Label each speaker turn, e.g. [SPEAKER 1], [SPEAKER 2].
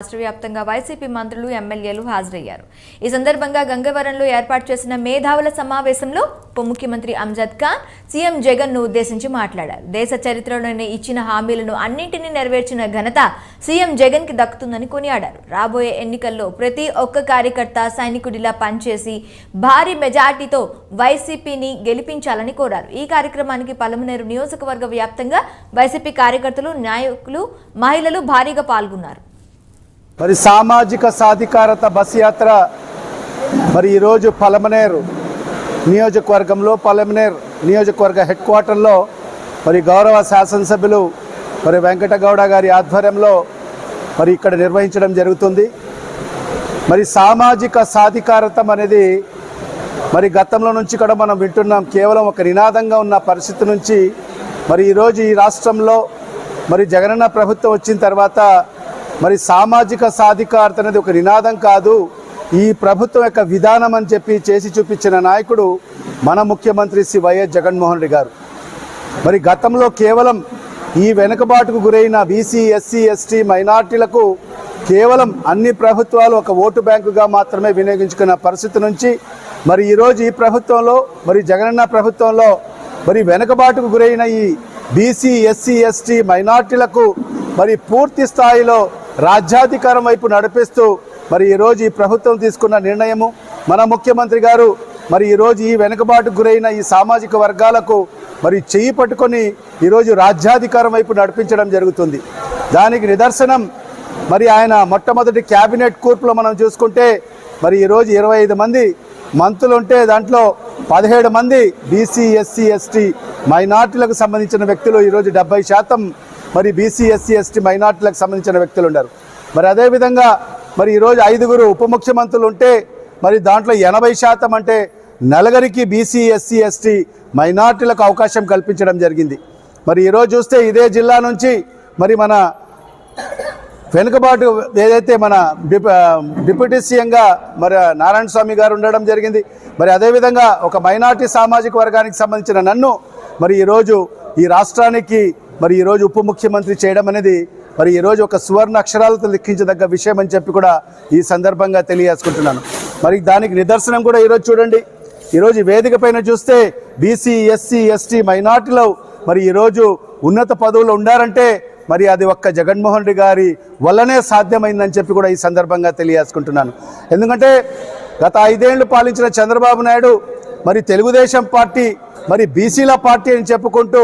[SPEAKER 1] రాష్ట్ర వ్యాప్తంగా వైసీపీ మంత్రులు ఎమ్మెల్యేలు హాజరయ్యారు. ఈ సందర్భంగా గంగవరంలో ఏర్పాటు చేసిన మేధావుల సమావేశంలో ఉప ముఖ్యమంత్రి అంజద్ ఖాన్ సీఎం జగన్ను ఉద్దేశించి మాట్లాడారు. దేశ చరిత్రలోనే ఇచ్చిన హామీలను అన్నింటినీ నెరవేర్చిన ఘనత సీఎం జగన్కి దక్కుతుందని కొనియాడారు. రాబోయే ఎన్నికల్లో ప్రతి ఒక్క కార్యకర్త సైనికుడిలా పనిచేసి భారీ మెజార్టీతో వైసీపీని గెలిపించాలని కోరారు. ఈ కార్యక్రమానికి పలమనేరు నియోజకవర్గ వ్యాప్తంగా వైసీపీ కార్యకర్తలు నాయకులు మహిళలు భారీగా పాల్గొన్నారు.
[SPEAKER 2] మరి సామాజిక సాధికారత బస్ యాత్ర మరి ఈరోజు పలమనేరు నియోజకవర్గంలో పలమనేరు నియోజకవర్గ హెడ్ క్వార్టర్లో మరి గౌరవ శాసనసభ్యులు మరి వెంకటగౌడ గారి ఆధ్వర్యంలో మరి ఇక్కడ నిర్వహించడం జరుగుతుంది. మరి సామాజిక సాధికారతం అనేది మరి గతంలో నుంచి కూడా మనం వింటున్నాం. కేవలం ఒక నినాదంగా ఉన్న పరిస్థితి నుంచి మరి ఈరోజు ఈ రాష్ట్రంలో మరి జగనన్న ప్రభుత్వం వచ్చిన తర్వాత మరి సామాజిక సాధికారత అనేది ఒక నినాదం కాదు. ఈ ప్రభుత్వం యొక్క విధానం అని చెప్పి చేసి చూపించిన నాయకుడు మన ముఖ్యమంత్రి శ్రీ వైఎస్ జగన్మోహన్ రెడ్డి గారు. మరి గతంలో కేవలం ఈ వెనుకబాటుకు గురైన బీసీ ఎస్సీ ఎస్టీ మైనార్టీలకు కేవలం అన్ని ప్రభుత్వాలు ఒక ఓటు బ్యాంకుగా మాత్రమే వినియోగించుకున్న పరిస్థితి నుంచి మరి ఈరోజు ఈ ప్రభుత్వంలో మరి జగనన్న ప్రభుత్వంలో మరి వెనుకబాటుకు గురైన ఈ బీసీ ఎస్సీ ఎస్టీ మైనార్టీలకు మరి పూర్తి స్థాయిలో రాజ్యాధికారం వైపు నడిపిస్తూ మరి ఈరోజు ఈ ప్రభుత్వం తీసుకున్న నిర్ణయము మన ముఖ్యమంత్రి గారు మరి ఈరోజు ఈ వెనుకబాటుకు గురైన ఈ సామాజిక వర్గాలకు మరి చేయి పట్టుకొని ఈరోజు రాజ్యాధికారం వైపు నడిపించడం జరుగుతుంది. దానికి నిదర్శనం మరి ఆయన మొట్టమొదటి క్యాబినెట్ కూర్పులో మనం చూసుకుంటే మరి ఈరోజు ఇరవై ఐదు మంది మంత్రులు ఉంటే దాంట్లో పదిహేడు మంది బీసీ ఎస్సీ ఎస్టీ మైనార్టీలకు సంబంధించిన వ్యక్తులు ఈరోజు డెబ్బై శాతం మరి బీసీ ఎస్సీ ఎస్టీ మైనార్టీలకు సంబంధించిన వ్యక్తులు ఉన్నారు. మరి అదేవిధంగా మరి ఈరోజు ఐదుగురు ఉప ముఖ్యమంత్రులు ఉంటే మరి దాంట్లో ఎనభై శాతం అంటే నలుగురికి బీసీ ఎస్సీ ఎస్టీ మైనార్టీలకు అవకాశం కల్పించడం జరిగింది. మరి ఈరోజు చూస్తే ఇదే జిల్లా నుంచి మరి మన వెనుకబాటు ఏదైతే మన డిప్యూటీ సీఎంగా మరి నారాయణ స్వామి గారు ఉండడం జరిగింది. మరి అదేవిధంగా ఒక మైనార్టీ సామాజిక వర్గానికి సంబంధించిన నన్ను మరి ఈరోజు ఈ రాష్ట్రానికి మరి ఈరోజు ఉప ముఖ్యమంత్రి చేయడం అనేది మరి ఈరోజు ఒక సువర్ణ అక్షరాలతో లిఖించదగ్గ విషయం అని చెప్పి కూడా ఈ సందర్భంగా తెలియజేసుకుంటున్నాను. మరి దానికి నిదర్శనం కూడా ఈరోజు చూడండి. ఈరోజు వేదిక పైన చూస్తే బీసీ ఎస్సీ ఎస్టీ మైనార్టీలో మరి ఈరోజు ఉన్నత పదవులు ఉండారంటే మరి అది ఒక్క జగన్మోహన్ రెడ్డి గారి వల్లనే సాధ్యమైందని చెప్పి కూడా ఈ సందర్భంగా తెలియజేసుకుంటున్నాను. ఎందుకంటే గత ఐదేళ్ళు పాలించిన చంద్రబాబు నాయుడు మరి తెలుగుదేశం పార్టీ మరి బీసీల పార్టీ అని చెప్పుకుంటూ